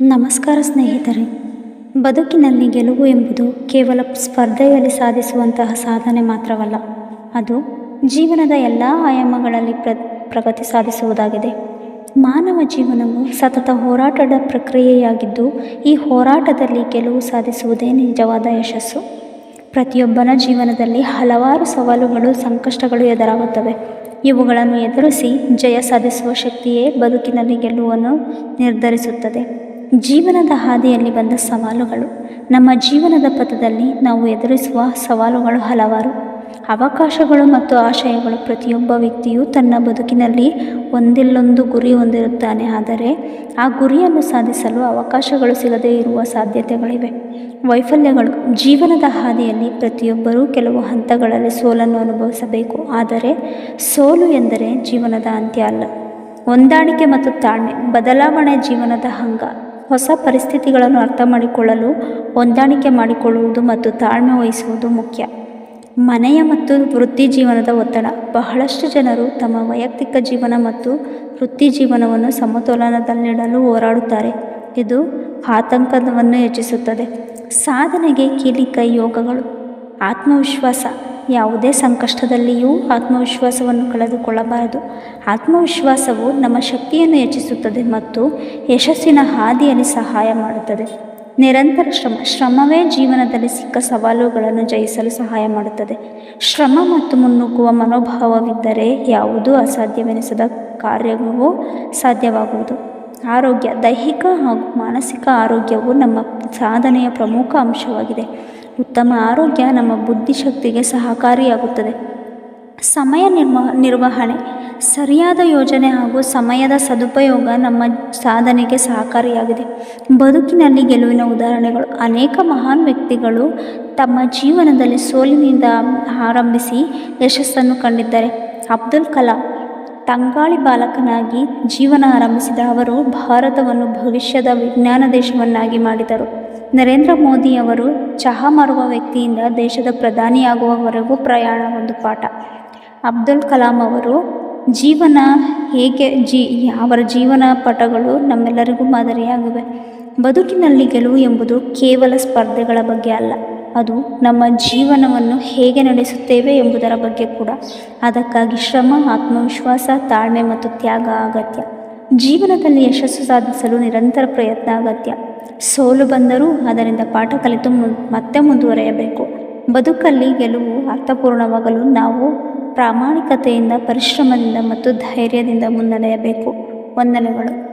ನಮಸ್ಕಾರ ಸ್ನೇಹಿತರೆ. ಬದುಕಿನಲ್ಲಿ ಗೆಲುವು ಎಂಬುದು ಕೇವಲ ಸ್ಪರ್ಧೆಯಲ್ಲಿ ಸಾಧಿಸುವಂತಹ ಸಾಧನೆ ಮಾತ್ರವಲ್ಲ, ಅದು ಜೀವನದ ಎಲ್ಲ ಆಯಾಮಗಳಲ್ಲಿ ಪ್ರ, ಪ್ರಗತಿ ಸಾಧಿಸುವುದಾಗಿದೆ. ಮಾನವ ಜೀವನವು ಸತತ ಹೋರಾಟದ ಪ್ರಕ್ರಿಯೆಯಾಗಿದ್ದು, ಈ ಹೋರಾಟದಲ್ಲಿ ಗೆಲುವು ಸಾಧಿಸುವುದೇ ನಿಜವಾದ ಯಶಸ್ಸು. ಪ್ರತಿಯೊಬ್ಬನ ಜೀವನದಲ್ಲಿ ಹಲವಾರು ಸವಾಲುಗಳು, ಸಂಕಷ್ಟಗಳು ಎದುರಾಗುತ್ತವೆ. ಇವುಗಳನ್ನು ಎದುರಿಸಿ ಜಯ ಸಾಧಿಸುವ ಶಕ್ತಿಯೇ ಬದುಕಿನಲ್ಲಿ ಗೆಲುವನ್ನು ನಿರ್ಧರಿಸುತ್ತದೆ. ಜೀವನದ ಹಾದಿಯಲ್ಲಿ ಬಂದ ಸವಾಲುಗಳು. ನಮ್ಮ ಜೀವನದ ಪಥದಲ್ಲಿ ನಾವು ಎದುರಿಸುವ ಸವಾಲುಗಳು ಹಲವಾರು. ಅವಕಾಶಗಳು ಮತ್ತು ಆಶಯಗಳು. ಪ್ರತಿಯೊಬ್ಬ ವ್ಯಕ್ತಿಯು ತನ್ನ ಬದುಕಿನಲ್ಲಿ ಒಂದಿಲ್ಲೊಂದು ಗುರಿ ಹೊಂದಿರುತ್ತಾನೆ. ಆದರೆ ಆ ಗುರಿಯನ್ನು ಸಾಧಿಸಲು ಅವಕಾಶಗಳು ಸಿಗದೇ ಇರುವ ಸಾಧ್ಯತೆಗಳಿವೆ. ವೈಫಲ್ಯಗಳು. ಜೀವನದ ಹಾದಿಯಲ್ಲಿ ಪ್ರತಿಯೊಬ್ಬರೂ ಕೆಲವು ಹಂತಗಳಲ್ಲಿ ಸೋಲನ್ನು ಅನುಭವಿಸಬೇಕು. ಆದರೆ ಸೋಲು ಎಂದರೆ ಜೀವನದ ಅಂತ್ಯ ಅಲ್ಲ. ಹೊಂದಾಣಿಕೆ ಮತ್ತು ತಾಳ್ಮೆ. ಬದಲಾವಣೆ ಜೀವನದ ಅಂಗ ಹೊಸ ಪರಿಸ್ಥಿತಿಗಳನ್ನು ಅರ್ಥ ಮಾಡಿಕೊಳ್ಳಲು ಹೊಂದಾಣಿಕೆ ಮಾಡಿಕೊಳ್ಳುವುದು ಮತ್ತು ತಾಳ್ಮೆ ವಹಿಸುವುದು ಮುಖ್ಯ. ಮನೆಯ ಮತ್ತು ವೃತ್ತಿ ಜೀವನದ ಒತ್ತಡ. ಬಹಳಷ್ಟು ಜನರು ತಮ್ಮ ವೈಯಕ್ತಿಕ ಜೀವನ ಮತ್ತು ವೃತ್ತಿ ಜೀವನವನ್ನು ಸಮತೋಲನದಲ್ಲಿಡಲು ಹೋರಾಡುತ್ತಾರೆ. ಇದು ಆತಂಕವನ್ನು ಹೆಚ್ಚಿಸುತ್ತದೆ. ಸಾಧನೆಗೆ ಕೀಲಿಕೈ ಯೋಗಗಳು. ಆತ್ಮವಿಶ್ವಾಸ. ಯಾವುದೇ ಸಂಕಷ್ಟದಲ್ಲಿಯೂ ಆತ್ಮವಿಶ್ವಾಸವನ್ನು ಕಳೆದುಕೊಳ್ಳಬಾರದು. ಆತ್ಮವಿಶ್ವಾಸವು ನಮ್ಮ ಶಕ್ತಿಯನ್ನು ಹೆಚ್ಚಿಸುತ್ತದೆ ಮತ್ತು ಯಶಸ್ಸಿನ ಹಾದಿಯಲ್ಲಿ ಸಹಾಯ ಮಾಡುತ್ತದೆ. ನಿರಂತರ ಶ್ರಮ, ಶ್ರಮವೇ ಜೀವನದಲ್ಲಿ ಸಿಕ್ಕ ಸವಾಲುಗಳನ್ನು ಜಯಿಸಲು ಸಹಾಯ ಮಾಡುತ್ತದೆ. ಶ್ರಮ ಮತ್ತು ಮುನ್ನುಗ್ಗುವ ಮನೋಭಾವವಿದ್ದರೆ ಯಾವುದೂ ಅಸಾಧ್ಯವೆನಿಸದ ಕಾರ್ಯವೂ ಸಾಧ್ಯವಾಗುವುದು. ಆರೋಗ್ಯ, ದೈಹಿಕ ಹಾಗೂ ಮಾನಸಿಕ ಆರೋಗ್ಯವು ನಮ್ಮ ಸಾಧನೆಯ ಪ್ರಮುಖ ಅಂಶವಾಗಿದೆ. ಉತ್ತಮ ಆರೋಗ್ಯ ನಮ್ಮ ಬುದ್ಧಿಶಕ್ತಿಗೆ ಸಹಕಾರಿಯಾಗುತ್ತದೆ. ಸಮಯ ನಿರ್ಮ, ನಿರ್ವಹಣೆ. ಸರಿಯಾದ ಯೋಜನೆ ಹಾಗೂ ಸಮಯದ ಸದುಪಯೋಗ ನಮ್ಮ ಸಾಧನೆಗೆ ಸಹಕಾರಿಯಾಗಿದೆ. ಬದುಕಿನಲ್ಲಿ ಗೆಲುವಿನ ಉದಾಹರಣೆಗಳು. ಅನೇಕ ಮಹಾನ್ ವ್ಯಕ್ತಿಗಳು ತಮ್ಮ ಜೀವನದಲ್ಲಿ ಸೋಲಿನಿಂದ ಆರಂಭಿಸಿ ಯಶಸ್ಸನ್ನು ಕಂಡಿದ್ದಾರೆ. ಅಬ್ದುಲ್ ಕಲಾಂ, ತಂಗಾಳಿ ಬಾಲಕನಾಗಿ ಜೀವನ ಆರಂಭಿಸಿದ ಅವರು ಭಾರತವನ್ನು ಭವಿಷ್ಯದ ವಿಜ್ಞಾನ ದೇಶವನ್ನಾಗಿ ಮಾಡಿದರು. ನರೇಂದ್ರ ಮೋದಿಯವರು ಚಹಾ ಮಾರುವ ವ್ಯಕ್ತಿಯಿಂದ ದೇಶದ ಪ್ರಧಾನಿಯಾಗುವವರೆಗೂ ಪ್ರಯಾಣ ಒಂದು ಪಾಠ. ಅಬ್ದುಲ್ ಕಲಾಂ ಅವರು, ಜೀವನ ಹೇಗೆ, ಜೀ, ಅವರ ಜೀವನ ಪಟಗಳು ನಮ್ಮೆಲ್ಲರಿಗೂ ಮಾದರಿಯಾಗಿವೆ. ಬದುಕಿನಲ್ಲಿ ಗೆಲುವು ಎಂಬುದು ಕೇವಲ ಸ್ಪರ್ಧೆಗಳ ಬಗ್ಗೆ ಅಲ್ಲ, ಅದು ನಮ್ಮ ಜೀವನವನ್ನು ಹೇಗೆ ನಡೆಸುತ್ತೇವೆ ಎಂಬುದರ ಬಗ್ಗೆ ಕೂಡ. ಅದಕ್ಕಾಗಿ ಶ್ರಮ, ಆತ್ಮವಿಶ್ವಾಸ, ತಾಳ್ಮೆ ಮತ್ತು ತ್ಯಾಗ ಅಗತ್ಯ. ಜೀವನದಲ್ಲಿ ಯಶಸ್ಸು ಸಾಧಿಸಲು ನಿರಂತರ ಪ್ರಯತ್ನ ಅಗತ್ಯ. ಸೋಲು ಬಂದರೂ ಅದರಿಂದ ಪಾಠ ಕಲಿತು ಮತ್ತೆ ಮುಂದುವರೆಯಬೇಕು. ಬದುಕಲ್ಲಿ ಗೆಲುವು ಅರ್ಥಪೂರ್ಣವಾಗಲು ನಾವು ಪ್ರಾಮಾಣಿಕತೆಯಿಂದ, ಪರಿಶ್ರಮದಿಂದ ಮತ್ತು ಧೈರ್ಯದಿಂದ ಮುನ್ನಡೆಯಬೇಕು. ವಂದನೆಗಳು.